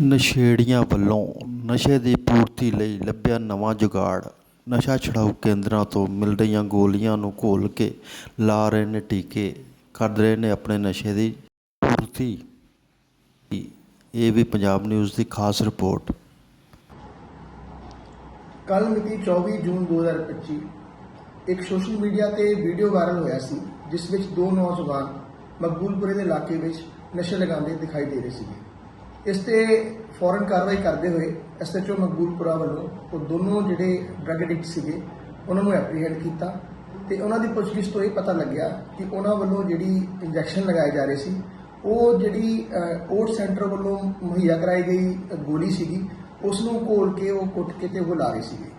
ਨਸ਼ੇੜੀਆਂ ਵੱਲੋਂ ਨਸ਼ੇ ਦੀ ਪੂਰਤੀ ਲਈ ਲੱਭਿਆ ਨਵਾਂ ਜੁਗਾੜ। ਨਸ਼ਾ ਛੁਡਾਊ ਕੇਂਦਰਾਂ ਤੋਂ ਮਿਲ ਰਹੀਆਂ ਗੋਲੀਆਂ ਨੂੰ ਘੋਲ ਕੇ ਲਾ ਰਹੇ ਨੇ ਟੀਕੇ। ਕਰ ਰਹੇ ਨੇ ਆਪਣੇ ਨਸ਼ੇ ਦੀ ਪੂਰਤੀ। ਇਹ ਵੀ ਪੰਜਾਬ ਨਿਊਜ਼ ਦੀ ਖਾਸ ਰਿਪੋਰਟ। ਕੱਲ ਮਿਤੀ 24 ਜੂਨ 2025 ਇੱਕ ਸੋਸ਼ਲ ਮੀਡੀਆ ਤੇ ਵੀਡੀਓ ਵਾਇਰਲ ਹੋਇਆ ਸੀ, ਜਿਸ ਵਿੱਚ ਦੋ ਨੌਜਵਾਨ ਮਕਬੂਲਪੁਰੇ ਦੇ ਇਲਾਕੇ ਵਿੱਚ ਨਸ਼ੇ ਲਗਾਉਂਦੇ ਦਿਖਾਈ ਦੇ ਰਹੇ ਸੀਗੇ। ਇਸ ਤੇ ਫੌਰਨ ਕਾਰਵਾਈ ਕਰਦੇ ਹੋਏ ਐਸਐਚਓ ਮਕਬੂਲਪੁਰਾ ਵੱਲੋਂ ਉਹ ਦੋਨੋਂ ਜਿਹੜੇ ਡਰੱਗ ਐਡਿਕਟ ਸੀਗੇ, ਉਹਨਾਂ ਨੂੰ ਐਪਰੀਹੈਂਡ ਕੀਤਾ ਤੇ ਉਹਨਾਂ ਦੀ ਪੁੱਛਗਿੱਛ ਤੋਂ ਇਹ ਪਤਾ ਲੱਗਿਆ ਕਿ ਉਹਨਾਂ ਵੱਲੋਂ ਜਿਹੜੀ ਇੰਜੈਕਸ਼ਨ ਲਗਾਏ ਜਾ ਰਹੇ ਸੀ, ਉਹ ਜਿਹੜੀ ਓਟ ਸੈਂਟਰ ਵੱਲੋਂ ਮੁਹੱਈਆ ਕਰਾਈ ਗਈ ਗੋਲੀ ਸੀਗੀ, ਉਸ ਨੂੰ ਘੋਲ ਕੇ ਉਹ ਕੁੱਟ ਕੇ ਤੇ ਉਹ ਲਾ ਰਹੇ ਸੀਗੇ।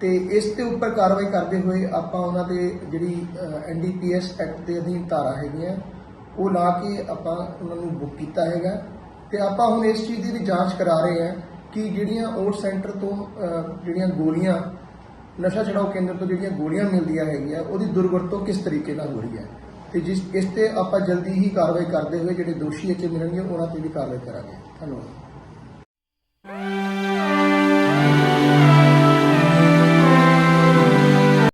ਤੇ ਇਸ ਦੇ ਉੱਪਰ ਕਾਰਵਾਈ ਕਰਦੇ ਹੋਏ ਆਪਾਂ ਉਹਨਾਂ ਦੇ ਜਿਹੜੀ ਐਨਡੀਪੀਐਸ ਐਕਟ ਦੇ ਅਧੀਨ ਧਾਰਾ ਹੈਗੀਆਂ, ਉਹ ਲਾ ਕੇ ਆਪਾਂ ਉਹਨਾਂ ਨੂੰ ਬੁੱਕ ਕੀਤਾ ਹੈਗਾ। ਤੇ ਆਪਾਂ ਹੁਣ ਇਸ ਚੀਜ਼ ਦੀ ਵੀ ਜਾਂਚ ਕਰਾ ਰਹੇ ਹਾਂ ਕਿ ਜਿਹੜੀਆਂ ਓਟ ਸੈਂਟਰ ਤੋਂ ਜਿਹੜੀਆਂ ਗੋਲੀਆਂ, ਨਸ਼ਾ ਛਡਾਓ ਕੇਂਦਰ ਤੋਂ ਜਿਹੜੀਆਂ ਗੋਲੀਆਂ ਮਿਲਦੀਆਂ ਹੈਗੀਆਂ, ਉਹਦੀ ਦੁਰਵਰਤੋਂ ਕਿਸ ਤਰੀਕੇ ਨਾਲ ਹੋ ਰਹੀ ਹੈ? ਤੇ ਜਿਸ, ਇਸ ਤੇ ਆਪਾਂ ਜਲਦੀ ਹੀ ਕਾਰਵਾਈ ਕਰਦੇ ਹੋਏ ਜਿਹੜੇ ਦੋਸ਼ੀ ਇੱਥੇ ਮਿਲਣਗੇ, ਉਹਨਾਂ ਤੇ ਵੀ ਕਾਰਵਾਈ ਕਰਾਂਗੇ। ਧੰਨਵਾਦ।